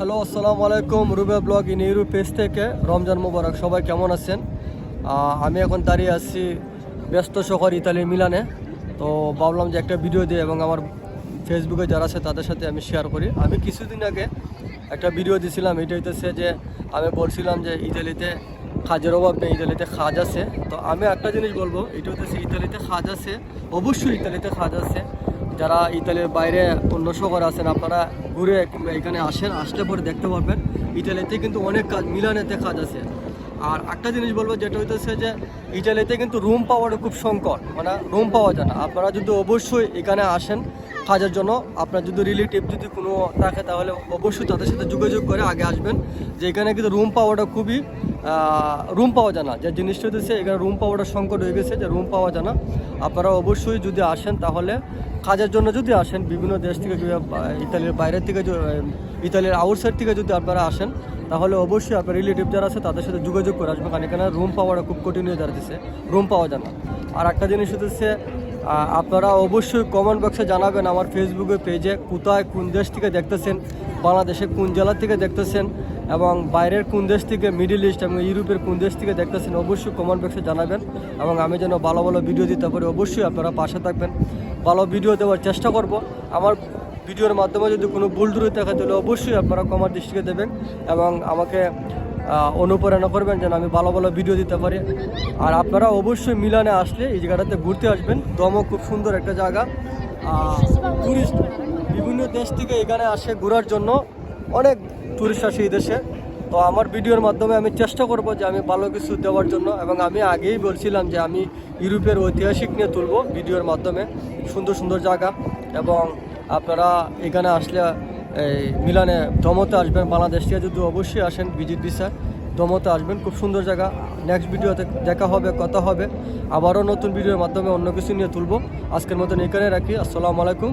Hello, আসসালামু আলাইকুম। রুবে ব্লগ ইন ইউরো পেজ থেকে রমজান মোবারক। সবাই কেমন আছেন? আমি এখন দাঁড়িয়ে আছি ব্যস্ত শহর ইতালি মিলানে। তো ভাবলাম যে একটা ভিডিও দিই এবং আমার ফেসবুকে যারা আছে তাদের সাথে আমি শেয়ার করি। আমি কিছুদিন আগে একটা ভিডিও দিয়েছিলাম এটা হইতেছে যে আমি বলছিলাম যে ইতালিতে খাজের অভাব নেই, ইতালিতে খাজ আছে। তো আমি একটা জিনিস বলব, এটা হইতেছে ইতালিতে খাজ আছে। অবশ্যই ইতালিতে খাজ আছে। যারা ইতালির বাইরে অন্য শহর আছেন, আপনারা ঘুরে এখানে আসেন, আসলে পরে দেখতে পারবেন। ইতালিতে কিন্তু অনেক কাজ, মিলানেতে কাজ আছে। আর একটা জিনিস বলব, যেটা হইতেছে যে ইটালিতে কিন্তু রুম পাওয়াটা খুব সংকট। মানে রুম পাওয়া যায় না। আপনারা যদি অবশ্যই এখানে আসেন কাজের জন্য, আপনার যদি রিলেটিভ যদি কোনো থাকে, তাহলে অবশ্যই তাদের সাথে যোগাযোগ করে আগে আসবেন। যে এখানে কিন্তু রুম পাওয়াটা খুবই রুম পাওয়া যায় না। যে জিনিসটা হচ্ছে এখানে রুম পাওয়াটা সংকট হয়ে গেছে, যে রুম পাওয়া যায় না। আপনারা অবশ্যই যদি আসেন, তাহলে কাজের জন্য যদি আসেন, বিভিন্ন দেশ থেকে ইতালির বাইরের থেকে ইতালির আউটসাইড থেকে যদি আপনারা আসেন, তাহলে অবশ্যই আপনার রিলেটিভ যারা আছে, তাদের সাথে যোগাযোগ করে আসবেন। কারণ এখানে রুম পাওয়াটা খুব কঠিন হয়ে দাঁড়াতেছে রুম পাওয়া যায় না। আর একটা জিনিস হচ্ছে আপনারা অবশ্যই কমেন্ট বক্সে জানাবেন আমার ফেসবুকে পেজে কোথায় কোন দেশ থেকে দেখতেছেন, বাংলাদেশে কোন জেলা থেকে দেখতেছেন এবং বাইরের কোন দেশ থেকে মিডিল ইস্ট এবং ইউরোপের কোন দেশ থেকে দেখতেছেন, অবশ্যই কমেন্ট বক্সে জানাবেন এবং আমি যেন ভালো ভালো ভিডিও দিতে পারি, অবশ্যই আপনারা পাশে থাকবেন। ভালো ভিডিও দেওয়ার চেষ্টা করব। আমার ভিডিওর মাধ্যমে যদি কোনো ভুল ত্রুটি থাকে, তাহলে অবশ্যই আপনারা কমার দৃষ্টিকে দেবেন এবং আমাকে অনুপ্রেরণা করবেন যেন আমি ভালো ভালো ভিডিও দিতে পারি। আর আপনারা অবশ্যই মিলানে আসলে এই জায়গাটাতে ঘুরতে আসবেন। দমও খুব সুন্দর একটা জায়গা। টুরিস্ট বিভিন্ন দেশ থেকে এখানে আসে ঘোরার জন্য। অনেক টুরিস্ট আসে এই দেশে। তো আমার ভিডিওর মাধ্যমে আমি চেষ্টা করব যে আমি ভালো কিছু দেওয়ার জন্য এবং আমি আগেই বলছিলাম যে আমি ইউরোপের ঐতিহাসিক নিয়ে তুলব ভিডিওর মাধ্যমে। সুন্দর সুন্দর জায়গা এবং আপনারা এখানে আসলে এই মিলানে দমতে আসবেন, বাংলাদেশ থেকে যদি অবশ্যই আসেন ভিজিট ভিসা দমতে আসবেন, খুব সুন্দর জায়গা। নেক্সট ভিডিওতে দেখা হবে, কথা হবে। আবারও নতুন ভিডিওর মাধ্যমে অন্য কিছু নিয়ে তুলব। আজকের মতন এখানে রাখি। আসসালামু আলাইকুম।